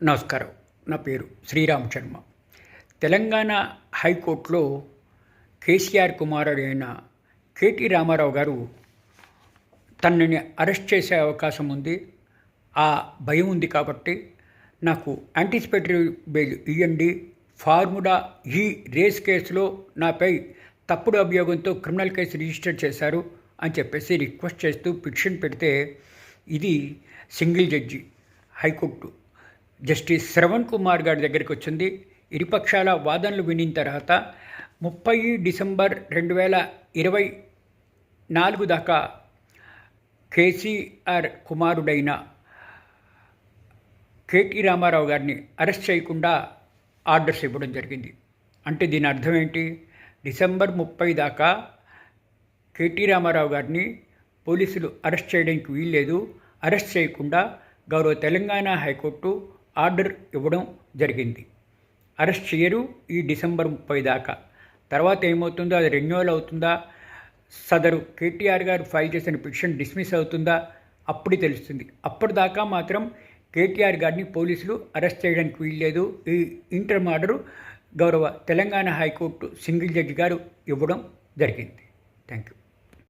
నమస్కారం. నా పేరు శ్రీరామ్ శర్మ. తెలంగాణ హైకోర్టులో కేసీఆర్ కుమారుడు అయిన కేటీ రామారావు గారు తనని అరెస్ట్ చేసే అవకాశం ఉంది. ఆ భయం ఉంది కాబట్టి నాకు యాంటిసిపేటరీ బెయిల్ ఇవ్వండి ఫార్ములా ఈ రేస్ కేసులో నాపై తప్పుడు అభియోగంతో క్రిమినల్ కేసు రిజిస్టర్ చేశారు అని చెప్పేసి రిక్వెస్ట్ చేస్తూ పిటిషన్ పెడితే ఇది single judge high court justice Shravan Kumar గారి దగ్గరికి వచ్చింది. ఇరుపక్షాల వాదనలు వినిన తర్వాత ముప్పై డిసెంబర్ రెండు వేల ఇరవై నాలుగు దాకా కేసీఆర్ కుమారుడైన కేటీ రామారావు గారిని అరెస్ట్ చేయకుండా ఆర్డర్స్ ఇవ్వడం జరిగింది. అంటే దీని అర్థం ఏంటి? డిసెంబర్ ముప్పై దాకా కేటీ రామారావు గారిని పోలీసులు అరెస్ట్ చేయడానికి వీల్లేదు. అరెస్ట్ చేయకుండా గౌరవ తెలంగాణ హైకోర్టు ఆర్డర్ ఇవ్వడం జరిగింది. అరెస్ట్ చేయరు ఈ డిసెంబర్ ముప్పై దాకా. తర్వాత ఏమవుతుందో అది రెన్యువల్ అవుతుందా సదరు కేటీఆర్ గారు ఫైల్ చేసిన పిటిషన్ డిస్మిస్ అవుతుందా అప్పుడు తెలుస్తుంది. అప్పటిదాకా మాత్రం కేటీఆర్ గారిని పోలీసులు అరెస్ట్ చేయడానికి వీల్లేదు. ఈ ఇంటర్ ఆర్డరు గౌరవ తెలంగాణ హైకోర్టు సింగిల్ జడ్జి గారు ఇవ్వడం జరిగింది. Thank you